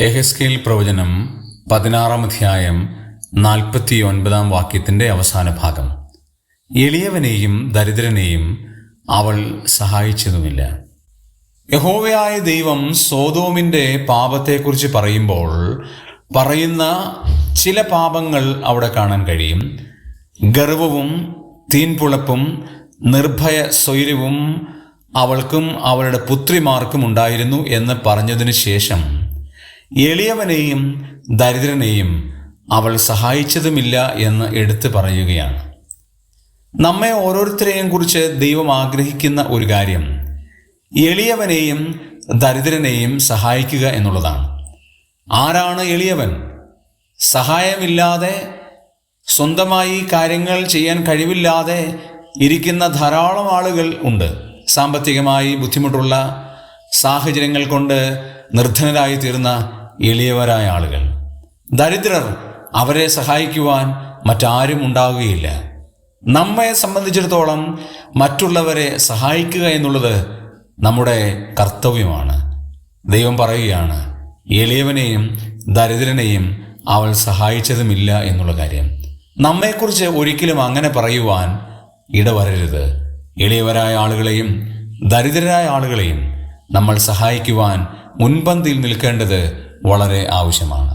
എഹെസ്കേൽ പ്രവചനം പതിനാറാം അധ്യായം നാൽപ്പത്തി ഒൻപതാം വാക്യത്തിന്റെ അവസാന ഭാഗം. എളിയവനെയും ദരിദ്രനെയും അവൾ സഹായിച്ചതുമില്ല. യഹോവയായ ദൈവം സോതോമിന്റെ പാപത്തെക്കുറിച്ച് പറയുമ്പോൾ പറയുന്ന ചില പാപങ്ങൾ അവിടെ കാണാൻ കഴിയും. ഗർവവും തീൻപുളപ്പും നിർഭയ സ്വൈര്യവും അവൾക്കും അവളുടെ പുത്രിമാർക്കും ഉണ്ടായിരുന്നു എന്ന് പറഞ്ഞതിന് ശേഷം എളിയവനെയും ദരിദ്രനെയും അവൾ സഹായിച്ചതുമില്ല എന്ന് എടുത്തു പറയുകയാണ്. നമ്മെ ഓരോരുത്തരെയും കുറിച്ച് ദൈവം ആഗ്രഹിക്കുന്ന ഒരു കാര്യം എളിയവനെയും ദരിദ്രനെയും സഹായിക്കുക എന്നുള്ളതാണ്. ആരാണ് എളിയവൻ? സഹായമില്ലാതെ സ്വന്തമായി കാര്യങ്ങൾ ചെയ്യാൻ കഴിവില്ലാതെ ഇരിക്കുന്ന ധാരാളം ആളുകൾ ഉണ്ട്. സാമ്പത്തികമായി ബുദ്ധിമുട്ടുള്ള സാഹചര്യങ്ങൾ കൊണ്ട് നിർധനരായി തീർന്ന എളിയവരായ ആളുകൾ. ദരിദ്രർ അവരെ സഹായിക്കുവാൻ മറ്റാരും ഉണ്ടാവുകയില്ല. നമ്മെ സംബന്ധിച്ചിടത്തോളം മറ്റുള്ളവരെ സഹായിക്കുക എന്നുള്ളത് നമ്മുടെ കർത്തവ്യമാണ്. ദൈവം പറയുകയാണ് എളിയവനെയും ദരിദ്രനെയും അവൾ സഹായിച്ചതുമില്ല എന്നുള്ള കാര്യം. നമ്മെക്കുറിച്ച് ഒരിക്കലും അങ്ങനെ പറയുവാൻ ഇടവരരുത്. എളിയവരായ ആളുകളെയും ദരിദ്രരായ ആളുകളെയും നമ്മൾ സഹായിക്കുവാൻ മുൻപന്തിയിൽ നിൽക്കേണ്ടത് വളരെ ആവശ്യമാണ്.